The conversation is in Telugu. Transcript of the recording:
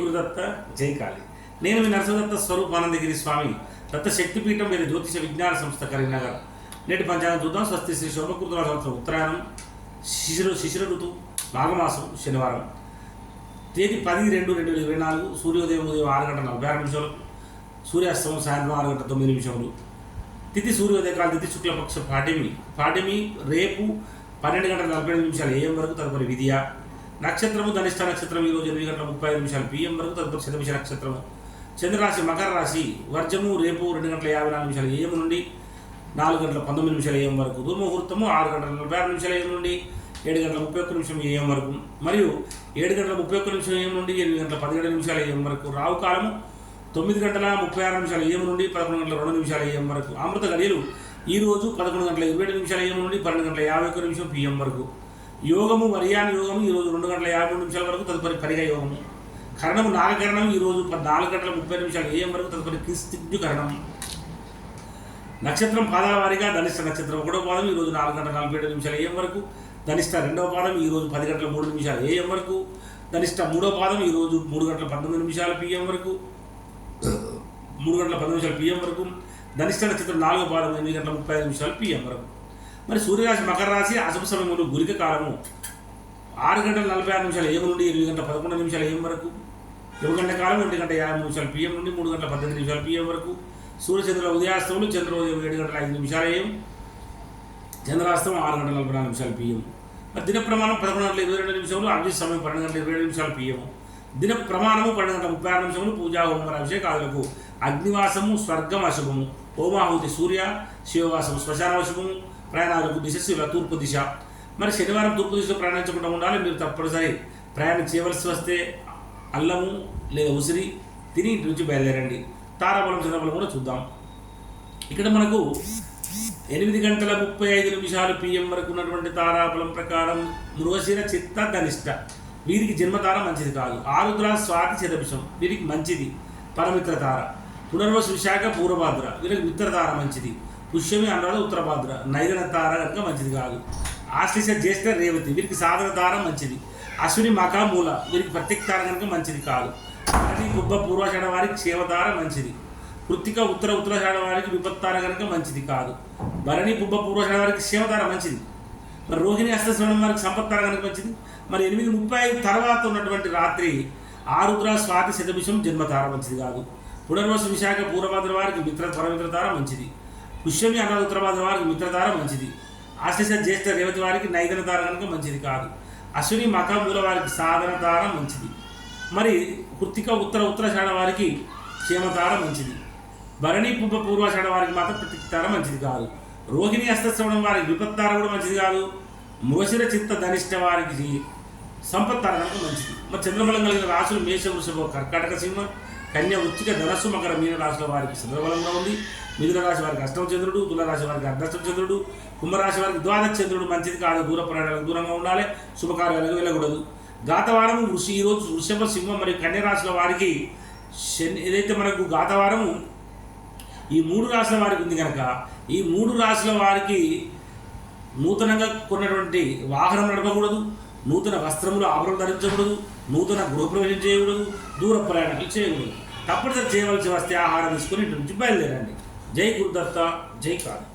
గురుదత్త జై కాళి. నేను మీ నరసదత్త స్వరూపానందగిరి స్వామి. దత్త శక్తిపీఠం మీద జ్యోతిష విజ్ఞాన సంస్థ కరీంనగర్. నేటి పంచాంగం చూద్దాం. స్వస్తి శ్రీ శోభకృతుల సంవత్సరం ఉత్తరాయణం. శిశిర శిశిర ఋతు మాఘమాసం శనివారం. తేదీ పది రెండు రెండు వేల ఇరవై నాలుగు. సూర్యోదయం ఉదయం ఆరు గంటల నలభై ఆరు నిమిషాలు. సూర్యాస్తమం సాయంత్రం ఆరు గంటల తొమ్మిది నిమిషములు. తిథి సూర్యోదయకాల తిథి శుక్లపక్ష పాటిమి పాటిమి రేపు పన్నెండు గంటల నలభై ఐదు నిమిషాలు ఏఎం వరకు? తదుపరి విధియ నక్షత్రము ధనిష్ట నక్షత్రం ఈరోజు ఎనిమిది గంటల ముప్పై ఐదు నిమిషాలు పిఎం వరకు తదుపరి శతభిష నక్షత్రము. చంద్రరాశి మకర రాశి వర్జము రేపు రెండు గంటల యాభై నాలుగు నిమిషాలు ఏఎం నుండి నాలుగు గంటల పంతొమ్మిది నిమిషాలు ఏఎం వరకు దుర్ముహూర్తము ఆరు గంటల నలభై ఆరు నిమిషాలు ఏఎం నుండి ఏడు గంటల ముప్పై ఒక్క నిమిషం ఏఎం వరకు. మరియు ఏడు గంటల ముప్పై ఒక్క నిమిషం ఏఎం నుండి ఎనిమిది గంటల పదిహేడు నిమిషాలు ఏఎం వరకు రావు కాలము తొమ్మిది గంటల ముప్పై ఆరు నిమిషాలు ఏఎం నుండి పదకొండు గంటల రెండు నిమిషాలు ఏఎం వరకు. అమృత గడియలు ఈ రోజు పదకొండు గంటల ఇరవై ఏడు నిమిషాల ఏఎం నుండి పన్నెండు గంటల యాభై ఒక్క నిమిషం పిఎం వరకు. యోగము మరియాని యోగము ఈరోజు రెండు గంటల యాభై మూడు నిమిషాల వరకు తదుపరి పరిగ యోగము. కరణము నాగకరణం ఈ రోజు గంటల ముప్పై నిమిషాలు ఏఎం వరకు తదుపరి క్రిస్తిజ్ఞు కరణం. నక్షత్రం పాదాల వారీగా ధనిష్ట నక్షత్రం ఒకటో పాదం ఈ రోజు నాలుగు గంటల నలభై ఏడు నిమిషాలు ఏఎం వరకు. ధనిష్ట రెండవ పాదం ఈ రోజు పది గంటల మూడు నిమిషాలు ఏఎం వరకు. ధనిష్ట మూడో పాదం ఈరోజు మూడు గంటల పంతొమ్మిది నిమిషాల పిఎం వరకు. మూడు గంటల పంతొమ్మిది నిమిషాలు పిఎం వరకు. ధనిష్ట నక్షత్రం నాలుగో పాదం ఎనిమిది గంటల ముప్పై ఐదు నిమిషాలు పిఎం వరకు. మరి సూర్యరాశి మకర రాశి అశుభ సమయంలో గురిక కాలము. ఆరు గంటల నలభై ఆరు నిమిషాలు ఏం నుండి ఎనిమిది గంటల పదకొండు నిమిషాలు ఏం వరకు ఏడు గంటల కాలం ఒంటి గంట యాభై నిమిషాలు పిఎం నుండి మూడు గంటల పద్దెనిమిది నిమిషాలు పిఎం వరకు సూర్యచంద్ర ఉదయాస్తములు చంద్రోదయం ఏడు గంటల ఐదు నిమిషాలు ఏం చంద్రాస్తం ఆరు గంటల నలభై నాలుగు నిమిషాలు పిఎం. మరి దిన ప్రమాణం పదకొండు గంటల ఇరవై రెండు నిమిషాలు అభిజిత్ సమయం పన్నెండు గంటల ఇరవై రెండు నిమిషాలు పిఎం. దిన ప్రమాణము పన్నెండు గంటల ముప్పై ఆరు నిమిషములు పూజా హోమర అభిషేకాదులకు అగ్నివాసము స్వర్గం అశుభము. హోమాహుతి సూర్య శివవాసము శ్మశాన అశుభము ప్రయాణాలకు దిశ ఇలా తూర్పు దిశ. మరి శనివారం తూర్పు దిశలో ప్రయాణించకుండా ఉండాలి మీరు తప్పనిసరి ప్రయాణం చేయవలసి వస్తే అల్లము లేదా ఉసిరి తిని ఇంటి నుంచి బయలుదేరండి. తారాబలం చంద్రబలం కూడా చూద్దాం. ఇక్కడ మనకు ఎనిమిది గంటల ముప్పై ఐదు నిమిషాలు పిఎం వరకు ఉన్నటువంటి తారాబలం ప్రకారం మృగశిర చిత్త ధనిష్ట. వీరికి జన్మతార మంచిది కాదు. ఆరుద్ర స్వాతి శతభిషం వీరికి మంచిది. పరమిత్ర తార. పునర్వసు విశాఖ పూర్వభాద్ర. వీరికి మిత్రతార మంచిది. పుష్యమి అన్నాడు ఉత్తరభాద్ర. నైదన తార కనుక మంచిది కాదు. ఆశ్లేష జ్యేష్ఠ రేవతి వీరికి సాధన తార మంచిది. అశ్విని మకా మూల వీరికి ప్రత్యేక తార కనుక మంచిది కాదు. అది గుబ్బ పూర్వాషాఢ వారికి క్షేమతార మంచిది. కృత్తిక ఉత్తర ఉత్తరాషాఢ వారికి విపత్తార కనుక మంచిది కాదు. భరణి గుబ్బ పూర్వాషాఢ వారికి క్షేమతార మంచిది. మరి రోహిణి అస్తశ్రవణం వారికి సంపత్తార కనుక మంచిది. మరి ఎనిమిది ముప్పై ఐదు తర్వాత ఉన్నటువంటి రాత్రి ఆరుద్ర స్వాతి శతభిషం జన్మతార మంచిది కాదు. పునర్వసు విశాఖ పూర్వభద్ర వారికి మిత్ర పరమిత్రతార మంచిది. పుష్యమి అన్న ఉత్తరభద్ర వారికి మిత్రధార మంచిది. ఆశిష జ్యేష్ఠ రేవతి వారికి నైదన తార కనుక మంచిది కాదు. అశ్విని మకామూల వారికి సాధన తార మంచిది. మరి కృతిక ఉత్తర ఉత్తరాషాఢ వారికి క్షేమధార మంచిది. భరణి పుంప పూర్వాషాఢ వారికి మాత్రం ప్రతిధార మంచిది కాదు. రోహిణి అస్తశ్రవణం వారికి విపత్తార కూడా మంచిది కాదు. మోసిర చిత్త ధనిష్ట వారికి సంపత్తార కనుక మంచిది. మరి చంద్రబలం కలిగిన రాసులు మేష వృషభ కర్కాటక సింహ కన్య ఉచ్చిక ధనస్సు మకర మీన రాశుల వారికి చంద్రబలంగా ఉంది. మిథున రాశి వారికి అష్టమ చంద్రుడు తులరాశి వారికి అర్ధష్టమ చంద్రుడు కుంభరాశి వారికి ద్వాదశ చంద్రుడు మంచిది కాదు దూర ప్రయాణాలకు దూరంగా ఉండాలి శుభకార్యాలకు వెళ్ళకూడదు. గాతవారం వృషి ఈరోజు వృషభ సింహం మరియు కన్య రాశుల వారికి శని ఏదైతే మనకు గాతవారము ఈ మూడు రాశుల వారికి ఉంది కనుక ఈ మూడు రాశుల వారికి నూతనంగా కొన్నటువంటి వాహనం నడపకూడదు నూతన వస్త్రములు ఆభరణం ధరించకూడదు నూతన గృహప్రవేశం చేయకూడదు దూర ప్రయాణాలు చేయకూడదు. తప్పనిసరి చేయవలసి వస్తే ఆహారం తీసుకుని ఇంటి నుంచి బయలుదేరండి. జై గురుదత్త జై కాళీ